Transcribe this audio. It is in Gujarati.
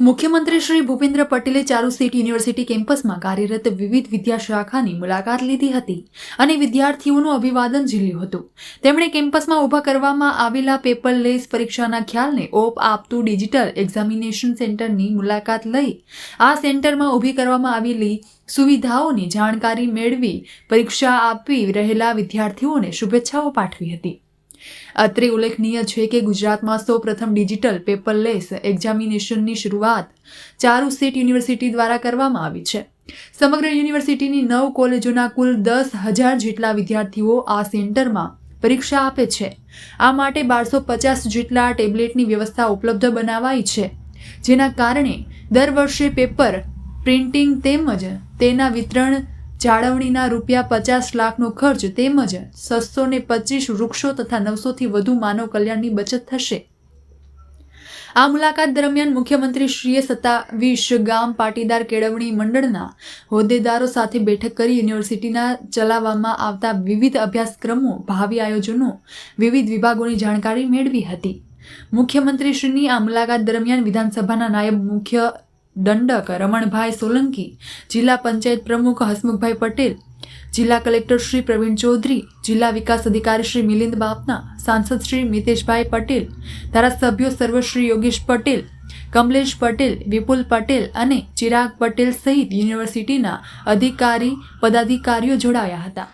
મુખ્યમંત્રી શ્રી ભૂપેન્દ્ર પટેલે ચારુ સ્ટેટ યુનિવર્સિટી કેમ્પસમાં કાર્યરત વિવિધ વિદ્યા શાખાની મુલાકાત લીધી હતી અને વિદ્યાર્થીઓનું અભિવાદન ઝીલ્યું હતું. તેમણે કેમ્પસમાં ઊભા કરવામાં આવેલા પેપરલેસ પરીક્ષાના ખ્યાલને ઓપ આપતું ડિજિટલ એક્ઝામિનેશન સેન્ટરની મુલાકાત લઈ આ સેન્ટરમાં ઊભી કરવામાં આવેલી સુવિધાઓની જાણકારી મેળવી પરીક્ષા આપી રહેલા વિદ્યાર્થીઓને શુભેચ્છાઓ પાઠવી હતી. અત્રે ઉલ્લેખનીય છે કે ગુજરાતમાં સૌ પ્રથમ ડિજિટલ પેપરલેસ એક્ઝામિનેશનની શરૂઆત ચારુ સ્ટેટ યુનિવર્સિટી દ્વારા કરવામાં આવી છે. સમગ્ર યુનિવર્સિટીની નવ કોલેજોના કુલ દસ હજાર જેટલા વિદ્યાર્થીઓ આ સેન્ટરમાં પરીક્ષા આપે છે. આ માટે બારસો પચાસ જેટલા ટેબ્લેટની વ્યવસ્થા ઉપલબ્ધ બનાવાઈ છે. જેના કારણે દર વર્ષે પેપર, પ્રિન્ટિંગ તેમજ તેના વિતરણ જાળવણીના રૂપિયા પચાસ લાખનો ખર્ચ તેમજ છસો ને પચીસ વૃક્ષો તથા નવસોથી વધુ માનવ કલ્યાણની બચત થશે. આ મુલાકાત દરમિયાન મુખ્યમંત્રીશ્રીએ સત્તાવીસ ગામ પાટીદાર કેળવણી મંડળના હોદ્દેદારો સાથે બેઠક કરી યુનિવર્સિટીના ચલાવવામાં આવતા વિવિધ અભ્યાસક્રમો, ભાવિ આયોજનો, વિવિધ વિભાગોની જાણકારી મેળવી હતી. મુખ્યમંત્રીશ્રીની આ મુલાકાત દરમિયાન વિધાનસભાના નાયબ મુખ્ય દંડક રમણભાઈ સોલંકી, જિલ્લા પંચાયત પ્રમુખ હસમુખભાઈ પટેલ, જિલ્લા કલેક્ટર શ્રી પ્રવીણ ચૌધરી, જિલ્લા વિકાસ અધિકારી શ્રી મિલિંદ બાપના, સાંસદ શ્રી મિતેશભાઈ પટેલ, ધારાસભ્યો સર્વશ્રી યોગેશ પટેલ, કમલેશ પટેલ, વિપુલ પટેલ અને ચિરાગ પટેલ સહિત યુનિવર્સિટીના અધિકારી, પદાધિકારીઓ જોડાયા હતા.